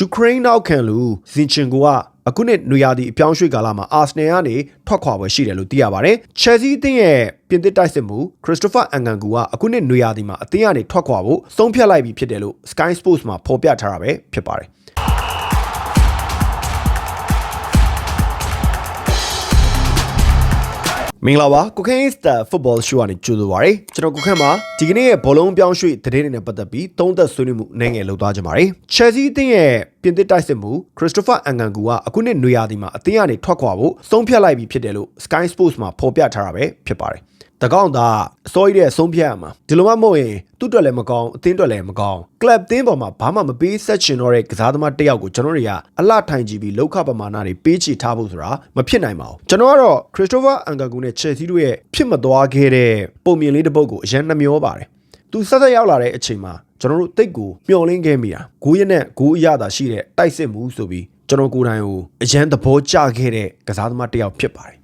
ယူကရိန်းနောက်ခံလူဇင်ချင်ကိုကအခုနှစ်နွေရာသီအပြောင်းရွှေ့ကာလမှာအာဆနယ်ကနေထွက်ခွာပွဲရှိတယ်လို့သိရပါတယ်။ Chelsea အသင်းရဲ့ပြင်သစ်တိုက်စစ်မှုခရစ္စတိုဖာအန်ဂန်ကူကအခုနှစ်နွေရာသီမှာအသင်းကနေထွက်ခွာဖို့ဆုံးဖြတ်လိုက်ပြီဖြစ်တယ်လို့ Sky Sports မှာဖော်ပြထားတာပဲဖြစ်ပါတယ်။ မင်္ဂလာပါကိုခင်းစတာဖုတ်ဘောရှိုးကနေကြိုဆိုပါရစေကျွန်တော်ကိုခန့်မှာဒီကနေ့ရဲ့ဘောလုံးပြောင်းရွှေ့သတင်းတွေနဲ့ပတ်သက်ပြီးသုံးသက်ဆွေးနွေးမှုအနေငယ်လုပ်သွားကြပါမယ်ချယ်ဆီအသင်းရဲ့ပြင်သစ်တိုက်စစ်မှုခရစ္စတိုဖာအန်ဂန်ကူကအခုနှစ်နွေရာသီမှာအသင်းကနေထွက်ခွာဖို့ဆုံးဖြတ်လိုက်ပြီးဖြစ်တယ်လို့ Sky Sports မှာဖော်ပြထားတာပဲဖြစ်ပါတယ်တကောင်းသားအစိုးရရဲ့ဆုံးဖြတ်ရမှာဒီလိုမှမဟုတ်ရင်သူ့အတွက်လည်းမကောင်းအသင်းအတွက်လည်းမကောင်းကလပ်သင်းပေါ်မှာဘာမှမပေးဆက်ချင်တော့တဲ့ကစားသမားတစ်ယောက်ကိုကျွန်တော်တွေကအလှထိုင်ကြည့်ပြီးလောက်ခပမာဏတွေပေးချေထားဖို့ဆိုတာမဖြစ်နိုင်ပါဘူးကျွန်တော်ကတော့ခရစ္စတိုဖာအန်ဂန်ကူနဲ့ချယ်ဆီတို့ရဲ့ဖြစ်မသွားခဲ့တဲ့ပုံမြင်လေးတစ်ပုဒ်ကိုအရင်နှမျောပါတယ် သူဆက်ဆက်ရောက်လာတဲ့အချိန်မှာကျွန်တော်တို့တိတ်ကိုမျောလင်းခဲ့မိတာဂိုးရနဲ့ဂိုးအရသာရှိတဲ့တိုက်စစ်မှုဆိုပြီးကျွန်တော်ကိုယ်တိုင်ကိုအရန်သဘောကျခဲ့တဲ့ကစားသမားတစ်ယောက်ဖြစ်ပါတယ်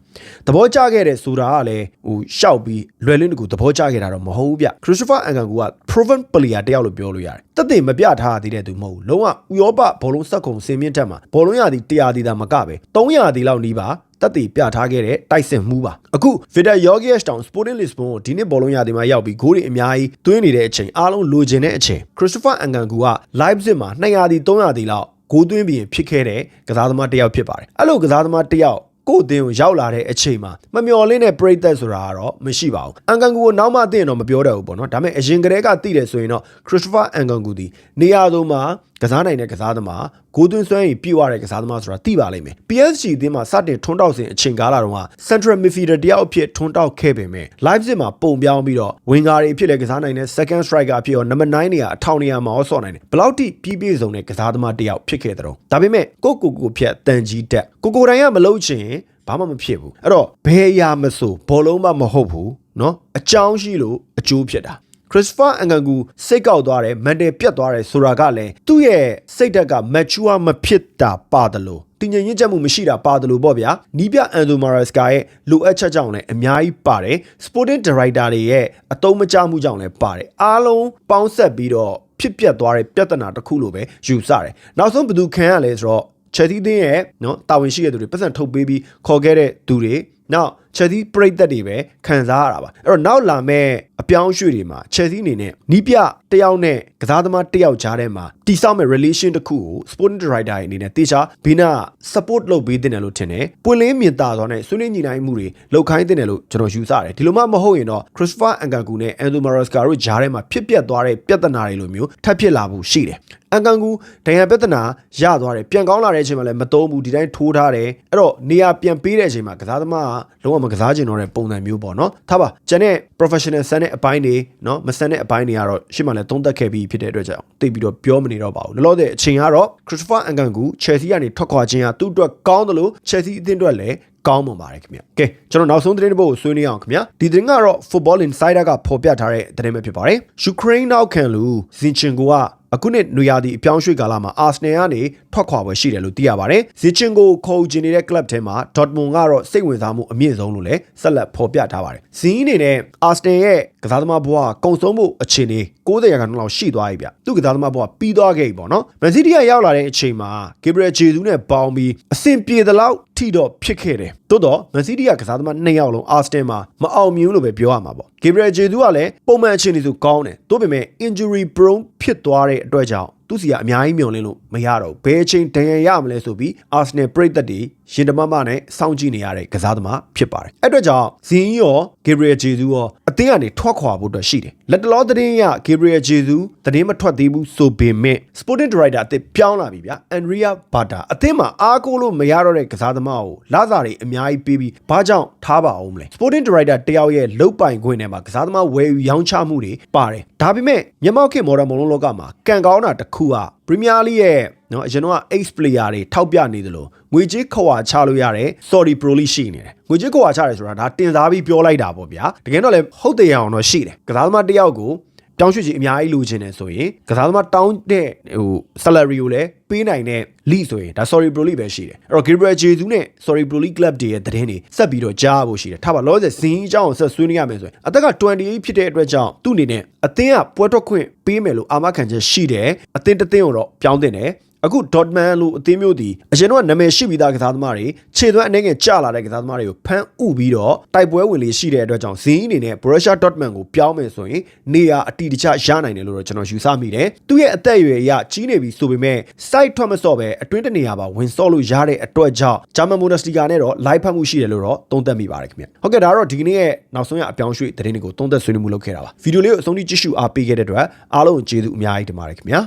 သဘောကျခဲ့တဲ့ဆိုတာကလည်းဟိုရှောက်ပြီးလွယ်လင်းတကူသဘောကျခဲ့တာတော့မဟုတ်ဘူးဗျခရစ္စတိုဖာအန်ဂန်ကူက proven player တယောက်လို့ပြောလို့ရတယ်တက်တယ်မပြထားသေးတဲ့သူမဟုတ်ဘူးလုံးဝဥရောပဘောလုံးစက်ကုံစင်မြင့်တက်မှာဘောလုံးရသည်100ဒီတာမကပဲ300ဒီလောက်နီးပါတက်တည်ပြထားခဲ့တဲ့တိုက်စစ်မှုပါအခု Vida Yorgias Town Sporting Lisbon ကိုဒီနှစ်ဘောလုံးရသည်မှာရောက်ပြီးဂိုးတွေအများကြီးသွင်းနေတဲ့အချိန်အားလုံးလိုချင်တဲ့အချိန် Christopher Angangu က Leipzig မှာ200ဒီ300ဒီလောက်ဂိုးသွင်းပြီးဖြစ်ခဲ့တဲ့ကစားသမားတစ်ယောက်ဖြစ်ပါတယ်အဲ့လိုကစားသမားတစ်ယောက် ကိုအသင်းကိုရောက်လာတဲ့အချိန်မှာမမျော်လင့်တဲ့ပြိသက်ဆိုတာကတော့မရှိပါဘူးအန်ကန်ကူကိုနောက်မှသိရင်တော့မပြောတတ်ဘူးပေါ့နော်ဒါပေမဲ့အရင်ကတည်းကသိတယ်ဆိုရင်တော့ခရစ္စတိုဖာအန်ကန်ကူဒီနေရာသုံးမှာကစားနိုင်တဲ့ကစားသမားဂိုးသွင်းစွမ်းရည်ပြည့်ဝတဲ့ကစားသမားဆိုတာသိပါလိမ့်မယ် PSG အသင်းမှာစတင်ထွန်းတောက်စဉ်အချိန်ကာလတုန်းက Central Midfielder တယောက်အဖြစ်ထွန်းတောက်ခဲ့ပေမဲ့ Leipzig မှာပုံပြောင်းပြီးတော့ winger တွေအဖြစ်လည်းကစားနိုင်တဲ့ second striker အဖြစ်ရော number 9နေရာအထောင်နေရာမှာရောဆော့နိုင်တယ်ဘယ်လောက်ထိပြည့်ပြည့်စုံတဲ့ကစားသမားတယောက်ဖြစ်ခဲ့တဲ့တော့ဒါပေမဲ့ကိုကိုကိုဖြတ်တန်ကြီးတက်ကိုကိုတိုင်ကမလုပ်ချင်ဘာမှမဖြစ်ဘူးအဲ့တော့ဘယ်အရာမဆိုဘောလုံးမမဟုတ်ဘူးเนาะအကြောင်းရှိလို့အကျိုးဖြစ်တာ ခရစ်စဖာအန်ဂန်ကူစိတ်ကောက်သွားတယ်မန်တယ်ပြတ်သွားတယ်ဆိုတာကလည်းသူ့ရဲ့စိတ်ဓာတ်က mature မဖြစ်တာပါတယ်လို့တင်ញင်ရင့်ချက်မှုမရှိတာပါတယ်လို့ပေါ့ဗျာနီးပြအန်ဒိုမာရက်စကာရဲ့လိုအပ်ချက်ကြောင့်လည်းအများကြီးပါတယ် sporting director တွေရဲ့အတုံးမချမှုကြောင့်လည်းပါတယ်အားလုံးပေါင်းဆက်ပြီးတော့ဖြစ်ပျက်သွားတဲ့ပြဿနာတစ်ခုလိုပဲယူဆတယ်နောက်ဆုံးဘယ်သူခံရလဲဆိုတော့ချက်သီးသင်းရဲ့နော်တာဝန်ရှိတဲ့သူတွေပတ်စံထုတ်ပေးပြီးခေါ်ခဲ့တဲ့သူတွေနောက်ချက်သီးပြိသက်တွေပဲခံစားရတာပါအဲ့တော့နောက်လာမဲ့ အပြောင်းရွှေ့တွေမှာချက်သီးအနေနဲ့နီးပြတယောက်နဲ့ကစားသမားတယောက်ကြားထဲမှာတိစောက်မဲ့ relation တစ်ခုကို sporting director အနေနဲ့တေချာဘီနာ support လုပ်ပေးတင်တယ်လို့ထင်တယ်ပွင့်လင်းမြင်သာသောနဲ့ဆွေးနွေးညီနိုင်မှုတွေလုပ်ခိုင်းတင်တယ်လို့ကျွန်တော်ယူဆတယ်ဒီလိုမှမဟုတ်ရင်တော့ Christopher Angangu နဲ့ Enzo Maresca တို့ကြားထဲမှာဖြစ်ပျက်သွားတဲ့ပြဿနာတွေလိုမျိုးထပ်ဖြစ်လာဖို့ရှိတယ်အန်ကန်ကူဒဏ်ရာပြဿနာရသွားတယ်ပြန်ကောင်းလာတဲ့အချိန်မှာလည်းမတုံးဘူးဒီတိုင်းထိုးထားတယ်အဲ့တော့နေရာပြန်ပေးတဲ့အချိန်မှာကစားသမားကလုံးဝမကစားချင်တော့တဲ့ပုံစံမျိုးပေါ့နော်ထားပါကျန်တဲ့ professional ဆန်တဲ့အပိုင်းတွေနော်မဆန်တဲ့အပိုင်းတွေကတော့ရှေ့မှာလည်းသုံးသက်ခဲ့ပြီးဖြစ်တဲ့အတွက်ကြောင့်တိတ်ပြီးတော့ပြောမနေတော့ပါဘူးလောလောဆယ်အချိန်ကတော့ Christopher Angangu Chelsea ကနေထွက်ခွာခြင်းဟာသူ့အတွက်ကောင်းတယ်လို့ Chelsea အသင်းအတွက်လည်း ကောင်းမွန်ပါတယ်ခင်ဗျ။ကဲကျွန်တော်နောက်ဆုံးသတင်းတစ်ပုဒ်ကိုဆွေးနွေးအောင်ခင်ဗျ။ဒီသတင်းကတော့ Football Insider ကဖော်ပြထားတဲ့သတင်းပဲဖြစ်ပါတယ်။ Ukraine နောက်ခံလူဇင်ချင်ကိုကအခုနှစ်နွေရာသီအပြောင်းရွှေ့ကာလမှာအာဆနယ်ကနေထွက်ခွာပွဲရှိတယ်လို့သိရပါတယ်။ဇီချင်ကိုခေါ်ချင်နေတဲ့ club ထဲမှာ Dortmund ကတော့စိတ်ဝင်စားမှုအမြင့်ဆုံးလို့လည်းဆက်လက်ဖော်ပြထားပါတယ်။ဇီးအနေနဲ့အာဆနယ်ရဲ့ကစားသမားဘဝကုံဆုံးမှုအခြေအနေ90ရာခိုင်နှုန်းလောက်ရှိသွားပြီဗျ။သူ့ကစားသမားဘဝပြီးသွားခဲ့ပြီပေါ့နော်။မန်စီးတီးကရောက်လာတဲ့အချိန်မှာဂေဘရီယယ်ဂျေဇူးနဲ့ပေါင်းပြီးအဆင်ပြေသလောက်ထိတော့ဖြစ်ခဲ့တယ်။သို့တော့မန်စီးတီးကကစားသမားနှစ်ယောက်လုံးအာစတင်မှာမအောင်မြင်လို့ပဲပြောရမှာပေါ့။ဂေဘရီယယ်ဂျေဇူးကလည်းပုံမှန်အခြေအနေဆိုကောင်းတယ်။သို့ပေမဲ့ injury prone ဖြစ်သွားတဲ့အတွက်ကြောင့်သူစီကအများကြီးမျှော်လင့်လို့မရတော့ဘယ်အချိန်ဒဏ်ရာရမလဲဆိုပြီး Arsenal ပရိသတ်တွေရင်တမမနဲ့စောင့်ကြည့်နေရတဲ့ကစားသမားဖြစ်ပါတယ်အဲ့အတွက်ကြောင့်ဇင်ရော Gabriel Jesus ရောအသင်းကနေထွက်ခွာဖို့အတွက်ရှိတယ်လက်တလောသတင်းရ Gabriel Jesus သတင်းမထွက်သေးဘူးဆိုပေမဲ့ Sporting Director အသစ်ပြောင်းလာပြီဗျာ Andrea Bata အသင်းမှာအားကိုးလို့မရတော့တဲ့ကစားသမားကိုလာစာတွေအများကြီးပေးပြီးဘာကြောင့်ထားပါအောင်မလဲ Sporting Director တယောက်ရဲ့လုတ်ပိုင်ခွင့်ထဲမှာကစားသမားဝယ်ယူရောင်းချမှုတွေပါတယ်ဒါပေမဲ့မြန်မာခေတ်မော်ဒန်မုံလုံးလောကမှာကံကောင်းတာတစ်ခုကပရီးမီးယားလိရဲ့နော်အရင်တော့ ace player တွေထောက်ပြနေသလိုငွေကြေးခွာချလို့ရတဲ့ sorry pro လိရှိနေတယ်ငွေကြေးခွာချတယ်ဆိုတာဒါတင်စားပြီးပြောလိုက်တာပေါ့ဗျာတကယ်တော့လည်းဟုတ်တယ်အောင်တော့ရှိတယ်ကစားသမားတစ်ယောက်ကိုတောင်းရွှေ့ကြီးအများကြီးလိုချင်တယ်ဆိုရင်ကစားသမားတောင်းတဲ့ဟို salary ကိုလည်းပေးနိုင်တဲ့ league ဆိုရင်ဒါ sorry pro league ပဲရှိတယ်အဲ့တော့ Gabriel Jesus နဲ့ sorry pro league club တွေရဲ့သတင်းတွေဆက်ပြီးတော့ကြားဖို့ရှိတယ်ထားပါလောဆယ်ဇင်းအကြောင်းကိုဆက်ဆွေးနွေးရမယ်ဆိုရင်အသက်က28ဖြစ်တဲ့အတွက်ကြောင့်သူ့အနေနဲ့အသင်းကပွဲထွက်ခွင့်ပေးမယ်လို့အာမခံချက်ရှိတယ်အသင်းတစ်သင်းကိုတော့ပြောင်းတင်တယ် အခု Dortmund လို့အသင်းမျိုးဒီအရင်တော့နာမည်ရှိပြီးသားကစားသမားတွေခြေသွမ်းအနေငယ်ကျလာတဲ့ကစားသမားတွေကိုဖမ်းဥပြီးတော့တိုက်ပွဲဝင်လေးရှိတဲ့အတွက်ကြောင့်ဇင်းအနေနဲ့ Borussia Dortmund ကိုပြောင်းမယ်ဆိုရင်နေရာအတီတခြားရနိုင်တယ်လို့တော့ကျွန်တော်ယူဆမိတယ်သူရဲ့အသက်အရွယ်အရကြီးနေပြီဆိုပေမဲ့ site ထွက်မစော့ပဲအတွင်းတနေရာပါဝင်စော့လို့ရတဲ့အတွက်ကြောင့် German Bundesliga နဲ့တော့ live ဖတ်မှုရှိတယ်လို့တော့သုံးသပ်မိပါတယ်ခင်ဗျဟုတ်ကဲ့ဒါကတော့ဒီကနေ့ရဲ့နောက်ဆုံးရအပြောင်းရွှေ့သတင်းတွေကိုသုံးသပ်ဆွေးနွေးမှုလုပ်ခဲ့တာပါဗီဒီယိုလေးကိုအဆုံးထိကြည့်ရှုအားပေးခဲ့တဲ့အတွက်အားလုံးကိုကျေးဇူးအများကြီးတင်ပါတယ်ခင်ဗျာ